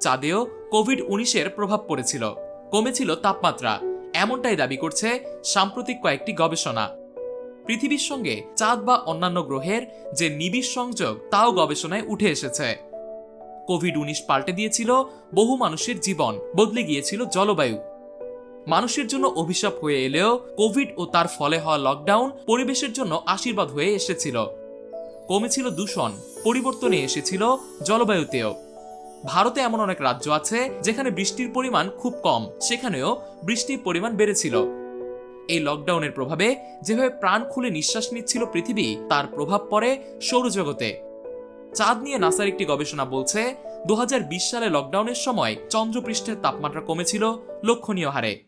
চাঁদেও Covid উনিশের প্রভাব পড়েছিল। কমেছিল তাপমাত্রা। এমনটাই দাবি করছে সাম্প্রতিক কয়েকটি গবেষণা। পৃথিবীর সঙ্গে চাঁদ বা অন্যান্য গ্রহের যে নিবিড় সংযোগ, তাও গবেষণায় উঠে এসেছে। কোভিড উনিশ পাল্টে দিয়েছিল বহু মানুষের জীবন, বদলে গিয়েছিল জলবায়ু। মানুষের জন্য অভিশাপ হয়ে এলেও কোভিড ও তার ফলে হওয়া লকডাউন পরিবেশের জন্য আশীর্বাদ হয়ে এসেছিল। কমেছিল দূষণ, পরিবর্তনে এসেছিল জলবায়ুতেও। ভারতে এমন অনেক রাজ্য আছে যেখানে বৃষ্টির পরিমাণ খুব কম। সেখানেও বৃষ্টির পরিমাণ বেড়েছিল। এই লকডাউনের প্রভাবে যেভাবে প্রাণ খুলে নিঃশ্বাস নিচ্ছিল পৃথিবী, তার প্রভাব পড়ে সৌরজগতে। চাঁদ নিয়ে নাসার একটি গবেষণা বলছে, দু হাজার বিশ সালে লকডাউনের সময় চন্দ্রপৃষ্ঠের তাপমাত্রা কমেছিল, লক্ষণীয় হারে।